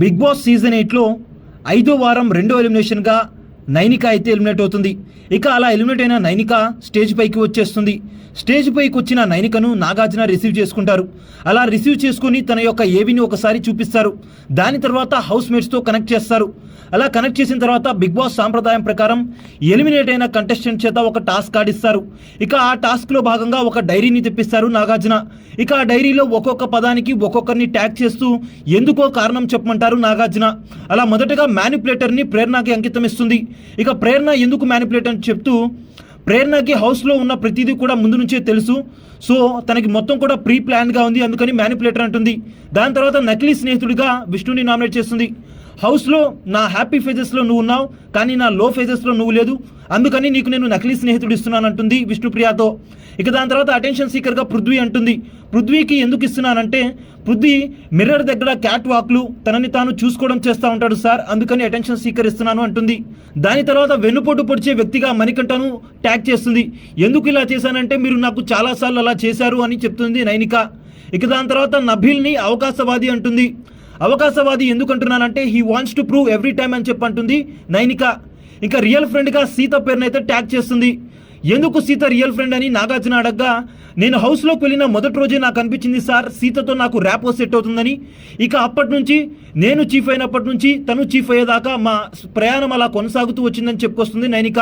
Big boss season ఎయిట్లో ఐదో వారం రెండో ఎలిమినేషన్గా నైనిక అయితే ఎలిమినేట్ అవుతుంది. ఇక అలా ఎలిమినేట్ అయిన నైనిక స్టేజ్ పైకి వచ్చేస్తుంది. స్టేజ్ పైకి వచ్చిన నైనికను నాగార్జున రిసీవ్ చేసుకుంటారు. అలా రిసీవ్ చేసుకుని తన యొక్క ఏవిని ఒకసారి చూపిస్తారు. దాని తర్వాత హౌస్ మేట్స్తో కనెక్ట్ చేస్తారు. అలా కనెక్ట్ చేసిన తర్వాత బిగ్ బాస్ సాంప్రదాయం ప్రకారం ఎలిమినేట్ అయిన కంటెస్టెంట్ చేత ఒక టాస్క్ ఆడిస్తారు ఇక ఆ టాస్క్లో భాగంగా ఒక డైరీని తెప్పిస్తారు నాగార్జున. ఇక ఆ డైరీలో ఒక్కొక్క పదానికి ఒక్కొక్కరిని ట్యాగ్ చేస్తూ ఎందుకో కారణం చెప్పమంటారు నాగార్జున. అలా మొదటగా మ్యానిపులేటర్ని ప్రేరణకి అంకితం ఇస్తుంది. ఇక ప్రేరణ ఎందుకు మ్యానిపులేట్ అని చెప్తూ ప్రేరణకి హౌస్లో ఉన్న ప్రతిదీ కూడా ముందు నుంచే తెలుసు. సో తనకి మొత్తం కూడా ప్రీ ప్లాన్గా ఉంది అందుకని మ్యానిపులేటర్ అంటుంది. దాని తర్వాత నకిలీ స్నేహితుడిగా విష్ణుని నామినేట్ చేస్తుంది. హౌస్లో నా హ్యాపీ ఫేజెస్లో నువ్వు ఉన్నావు కానీ నా లో ఫేజెస్లో నువ్వు లేదు. అందుకని నీకు నేను నకిలీ స్నేహితుడు ఇస్తున్నాను అంటుంది ఇక దాని తర్వాత అటెన్షన్ సీకర్గా పృథ్వీ అంటుంది. పృథ్వీకి ఎందుకు ఇస్తున్నానంటే పృథ్వీ మిర్రర్ దగ్గర క్యాట్ వాక్లు తనని తాను చూసుకోవడం చేస్తూ ఉంటాడు సార్ అందుకని అటెన్షన్ సీకర్ ఇస్తున్నాను అంటుంది. దాని తర్వాత వెన్నుపోటు పొడిచే వ్యక్తిగా మణికంఠను ట్యాగ్ చేస్తుంది. ఎందుకు ఇలా చేశానంటే మీరు నాకు చాలాసార్లు అలా చేశారు అని చెప్తుంది నైనిక. ఇక దాని తర్వాత నభిల్ని అవకాశవాది అంటుంది. అవకాశవాది ఎందుకంటున్నానంటే he wants to prove every time అని చెప్పి అంటుంది నైనిక. ఇంకా రియల్ ఫ్రెండ్గా సీత పేరునైతే ట్యాగ్ చేస్తుంది. ఎందుకు సీత రియల్ ఫ్రెండ్ అని నాగార్జున అడగ్గా నేను హౌస్లోకి వెళ్ళిన మొదటి రోజే నాకు అనిపించింది సార్ సీతతో నాకు ర్యాపో సెట్ అవుతుందని. ఇక అప్పటి నుంచి నేను చీఫ్ అయినప్పటి నుంచి తను చీఫ్ అయ్యేదాకా మా ప్రయాణం అలా కొనసాగుతూ వచ్చిందని చెప్పుకొస్తుంది నైనిక.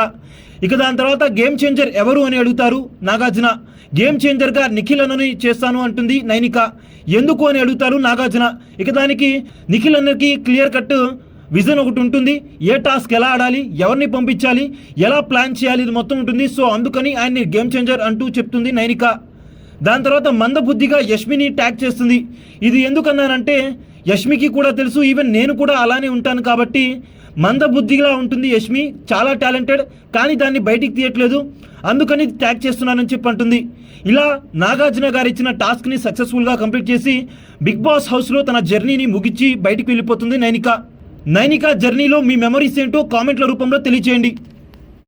ఇక దాని తర్వాత గేమ్ చేంజర్ ఎవరు అని అడుగుతారు నాగార్జున. గేమ్ చేంజర్గా నిఖిల్ అన్నని చేస్తాను అంటుంది నైనిక. ఎందుకు అని అడుగుతారు నాగార్జున. ఇక దానికి నిఖిల్ అన్నకి క్లియర్ కట్ విజన్ ఒకటి ఉంటుంది. ఏ టాస్క్ ఎలా ఆడాలి ఎవరిని పంపించాలి ఎలా ప్లాన్ చేయాలి ఇది మొత్తం ఉంటుంది. సో అందుకని ఆయన్ని గేమ్ చేంజర్ అంటూ చెప్తుంది నైనిక. దాని తర్వాత మందబుద్ధిగా యష్మిని ట్యాగ్ చేస్తుంది. ఇది ఎందుకన్నానంటే యష్మికి కూడా తెలుసు ఈవెన్ నేను కూడా అలానే ఉంటాను కాబట్టి మందబుద్ధిగా ఉంటుంది యష్మి. చాలా టాలెంటెడ్ కానీ దాన్ని బయటికి తీయట్లేదు. అందుకని ట్యాగ్ చేస్తున్నానని చెప్పి అంటుంది. ఇలా నాగార్జున గారు ఇచ్చిన టాస్క్ని సక్సెస్ఫుల్గా కంప్లీట్ చేసి బిగ్ బాస్ హౌస్లో తన జర్నీని ముగించి బయటికి వెళ్ళిపోతుంది నైనిక. నైనికా జర్నీలో మీ మెమరీస్ ఏంటో కామెంట్ల రూపంలో తెలియచేయండి.